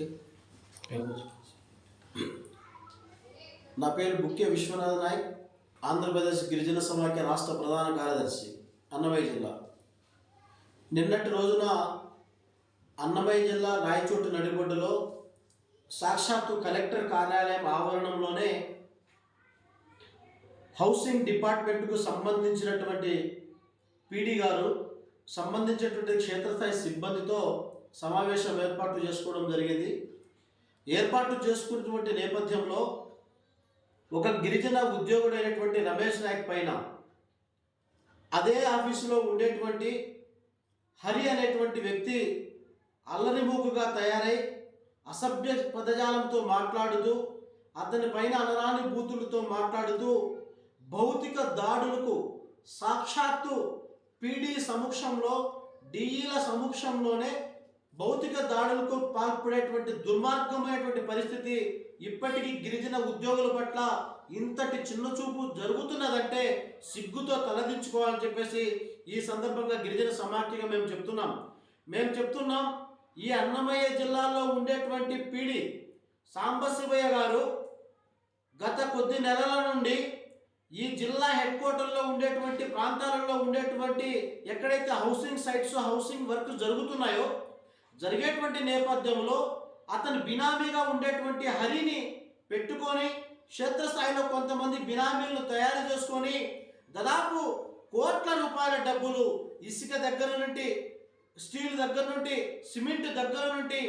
Okay నా పేరు బుక్కే విశ్వనాథ నాయక్. ఆంధ్రప్రదేశ్ గిరిజన సమాఖ్య రాష్ట్ర ప్రధాన కార్యదర్శి అన్నమయ్య జిల్లా. నిన్నటి రోజున అన్నమయ్య జిల్లా రాయచోటు నడిబొడ్డులో సాక్షాత్తు కలెక్టర్ కార్యాలయం ఆవరణంలోనే హౌసింగ్ డిపార్ట్మెంట్కు సంబంధించినటువంటి పీడీ గారు సంబంధించినటువంటి క్షేత్రస్థాయి సిబ్బందితో సమావేశం ఏర్పాటు చేసుకోవడం జరిగింది. ఏర్పాటు చేసుకున్నటువంటి నేపథ్యంలో ఒక గిరిజన ఉద్యోగుడైనటువంటి రమేష్ నాయక్ పైన అదే ఆఫీసులో ఉండేటువంటి హరి అనేటువంటి వ్యక్తి అల్లరిమూకుగా తయారై అసభ్య పదజాలంతో మాట్లాడుతూ అతని పైన అనరాని బూతులతో మాట్లాడుతూ భౌతిక దాడులకు సాక్షాత్తు పీడీ సమక్షంలో డిఈల సమక్షంలోనే భౌతిక దాడులకు పాల్పడేటువంటి దుర్మార్గమైనటువంటి పరిస్థితి ఇప్పటికీ గిరిజన ఉద్యోగుల పట్ల ఇంతటి చిన్న చూపు జరుగుతున్నదంటే సిగ్గుతో తలదించుకోవాలని చెప్పేసి ఈ సందర్భంగా గిరిజన సమాఖ్యగా మేము చెప్తున్నాం. మేము చెప్తున్నాం ఈ అన్నమయ్య జిల్లాలో ఉండేటువంటి పీడి సాంబశివయ్య గారు గత కొద్ది నెలల నుండి ఈ జిల్లా హెడ్ క్వార్టర్లో ఉండేటువంటి ప్రాంతాలలో ఉండేటువంటి ఎక్కడైతే హౌసింగ్ సైట్స్ హౌసింగ్ వర్క్ జరుగుతున్నాయో జరిగేటువంటి నేపథ్యంలో అతను బినామీగా ఉండేటువంటి హరిని పెట్టుకొని క్షేత్రస్థాయిలో కొంతమంది బినామీలను తయారు చేసుకొని దాదాపు కోట్ల రూపాయల డబ్బులు ఇసుక దగ్గర నుండి స్టీల్ దగ్గర నుండి సిమెంట్ దగ్గర నుండి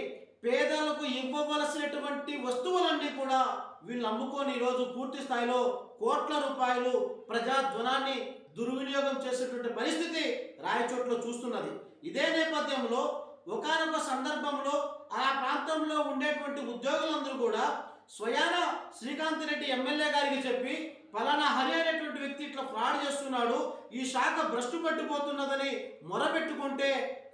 పేదలకు ఇవ్వవలసినటువంటి వస్తువులన్నీ కూడా వీళ్ళు అమ్ముకొని ఈరోజు పూర్తి స్థాయిలో కోట్ల రూపాయలు ప్రజాధ్వనాన్ని దుర్వినియోగం చేసేటువంటి పరిస్థితి రాయచోట్లో చూస్తున్నది. ఇదే నేపథ్యంలో ఒకనొక సందర్భంలో ఆ ప్రాంతంలో ఉండేటువంటి ఉద్యోగులందరూ కూడా స్వయాన శ్రీకాంత్ రెడ్డి ఎమ్మెల్యే గారికి చెప్పి ఫలానా హరి అనేటువంటి వ్యక్తి ఇట్లా ఫ్రాడ్ చేస్తున్నాడు ఈ శాఖ భ్రష్టు పట్టిపోతున్నదని మొరపెట్టుకుంటే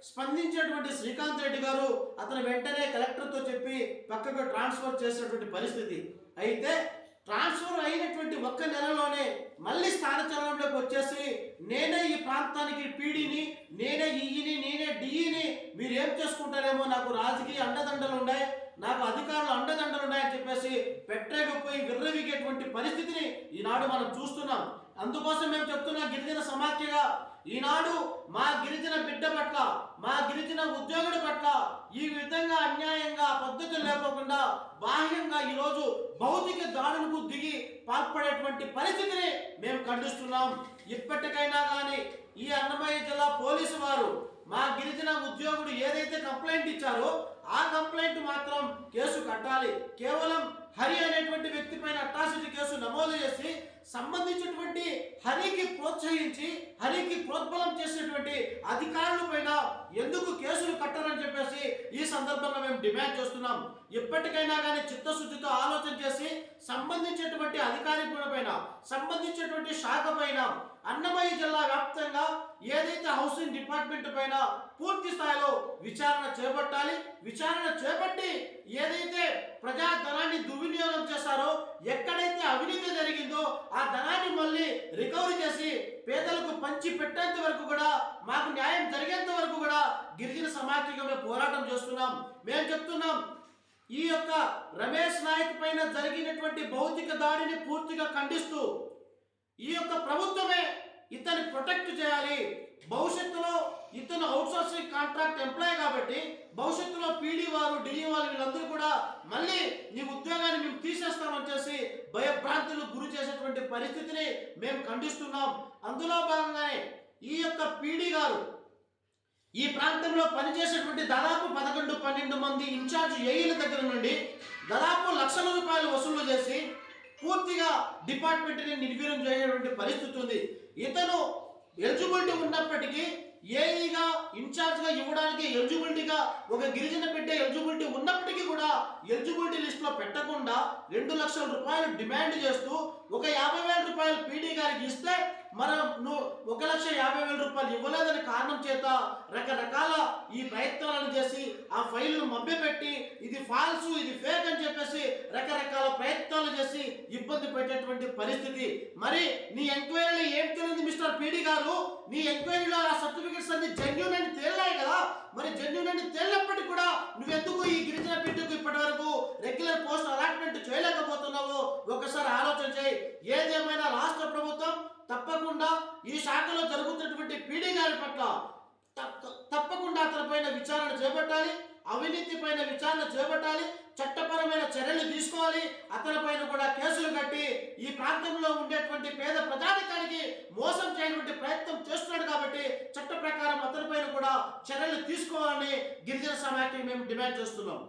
స్పందించేటువంటి శ్రీకాంత్ రెడ్డి గారు అతను వెంటనే కలెక్టర్తో చెప్పి పక్కకు ట్రాన్స్ఫర్ చేసినటువంటి పరిస్థితి. అయితే ట్రాన్స్ఫర్ అయినటువంటి ఒక్క నెలలోనే మళ్ళీ స్థానచలనంలోకి వచ్చేసి నేనే ఈ ప్రాంతానికి పీడీని నేనే ఈఈని నేనే డిఈని మీరు ఏం చేసుకుంటారేమో నాకు రాజకీయ అండదండలు ఉన్నాయి నాకు అధికారులు అండదండలు ఉన్నాయని చెప్పేసి పెట్టేకపోయి విర్రవీగేటువంటి పరిస్థితిని ఈనాడు మనం చూస్తున్నాం. అందుకోసం మేము చెప్తున్నా గిరిజన సమాఖ్యగా ఈనాడు మా గిరిజన బిడ్డ పట్ల మా గిరిజన ఉద్యోగుడి పట్ల ఈ విధంగా అన్యాయంగా పద్ధతి లేకోకుండా బాహ్యంగా ఈరోజు భౌతిక దాడులకు దిగి పాల్పడేటువంటి పరిస్థితిని మేము ఖండిస్తున్నాం. ఇప్పటికైనా కానీ ఈ అన్నమయ్య జిల్లా పోలీసు వారు మా గిరిజన ఉద్యోగుడు ఏదైతే కంప్లైంట్ ఇచ్చారో ఆ కంప్లైంట్ మాత్రం కేసు కట్టాలి. కేవలం హరి అనేటువంటి వ్యక్తి పైన అట్రాసిటీ కేసు నమోదు చేసి సంబంధించినటువంటి హరికి ప్రోత్సహించి హరికి ప్రోద్బలం చేసినటువంటి అధికారుల పైన ఎందుకు కేసులు కట్టరని చెప్పేసి ఈ సందర్భంగా మేము డిమాండ్ చేస్తున్నాం. ఇప్పటికైనా కానీ చిత్తశుద్ధితో ఆలోచన చేసి సంబంధించినటువంటి అధికారి పైన సంబంధించినటువంటి శాఖ పైన అన్నమయ్య జిల్లా వ్యాప్తంగా ఏదైతే హౌసింగ్ డిపార్ట్మెంట్ పైన పూర్తి స్థాయిలో విచారణ చేపట్టాలి విచారణ చేపట్టి ఏదైతే ప్రజా ధనాన్ని దుర్వినియోగం చేశారో ఎక్కడైతే అవినీతి జరిగిందో ఆ ధనాన్ని మళ్ళీ రికవరీ చేసి పేదలకు పంచి పెట్టేంత వరకు కూడా మాకు న్యాయం జరిగేంత వరకు కూడా గిరిజన సమాఖ్యగా మేము పోరాటం చేస్తున్నాం. మేము చెప్తున్నాం ఈ యొక్క రమేష్ నాయక్ పైన జరిగినటువంటి భౌతిక దాడిని పూర్తిగా ఖండిస్తూ ఈ యొక్క ప్రభుత్వమే ఇతన్ని ప్రొటెక్ట్ చేయాలి. భవిష్యత్తులో ఇతను అవుట్సోర్సింగ్ కాంట్రాక్ట్ ఎంప్లాయ్ కాబట్టి భవిష్యత్తులో పీడీ వారు డిఈ వారు వీళ్ళందరూ కూడా మళ్ళీ నీ ఉద్యోగాన్ని మేము తీసేస్తామని చేసి భయభ్రాంతులు గురి చేసేటువంటి పరిస్థితిని మేము ఖండిస్తున్నాం. అందులో భాగంగానే ఈ యొక్క పీడీ గారు ఈ ప్రాంతంలో పనిచేసేటువంటి దాదాపు పదకొండు పన్నెండు మంది ఇన్ఛార్జ్ ఏఈల దగ్గర నుండి దాదాపు లక్షల రూపాయలు వసూలు చేసి పూర్తిగా డిపార్ట్మెంట్ని నిర్వీర్యం చేయటువంటి పరిస్థితి ఉంది. ఇతను ఎలిజిబిలిటీ ఉన్నప్పటికీ ఏఈగా ఇన్ఛార్జ్గా ఇవ్వడానికి ఎలిజిబిలిటీగా ఒక గిరిజన బిడ్డ ఎలిజిబిలిటీ ఉన్నప్పటికీ కూడా ఎలిజిబిలిటీ లిస్ట్లో పెట్టకుండా రెండు లక్షల రూపాయలు డిమాండ్ చేస్తూ ఒక యాభై వేల రూపాయలు పీడీ గారికి ఇస్తే మనం నువ్వు ఒక లక్ష యాభై వేల రూపాయలు ఇవ్వలేదు. కారణం చేత రకరకాల ఈ ప్రయత్నాలను చేసి ఆ ఫైల్ను మభ్యపెట్టి ఇది ఫాల్స్ ఇది ఫేక్ అని చెప్పేసి రకరకాల ప్రయత్నాలు చేసి ఇబ్బంది పెట్టేటువంటి పరిస్థితి. మరి నీ ఎంక్వైరీలో ఏం తెలియదు మిస్టర్ పీడి గారు? నీ ఎంక్వైరీలో ఆ సర్టిఫికెట్స్ అన్ని జెన్యున్ అని తేలాయి కదా? మరి జెన్యున్ అని తేలినప్పటికీ కూడా నువ్వెందుకు ఈ గిరిజన బిడ్డకు ఇప్పటి వరకు రెగ్యులర్ పోస్ట్ అలాట్మెంట్ చేయలేకపోతున్నావు? ఒకసారి ఆలోచన చేయి. ఏదేమో తప్పకుండా ఈ శాఖలో జరుగుతున్నటువంటి పీడీ గారి పట్ల తప్పకుండా అతనిపైన విచారణ చేపట్టాలి అవినీతి పైన విచారణ చేపట్టాలి చట్టపరమైన చర్యలు తీసుకోవాలి అతనిపైన కూడా కేసులు కట్టి ఈ ప్రాంతంలో ఉండేటువంటి పేద ప్రజానికానికి మోసం చేయటువంటి ప్రయత్నం చేస్తున్నాడు కాబట్టి చట్ట ప్రకారం అతనిపైన కూడా చర్యలు తీసుకోవాలని గిరిజన సమాఖ్య మేము డిమాండ్ చేస్తున్నాం.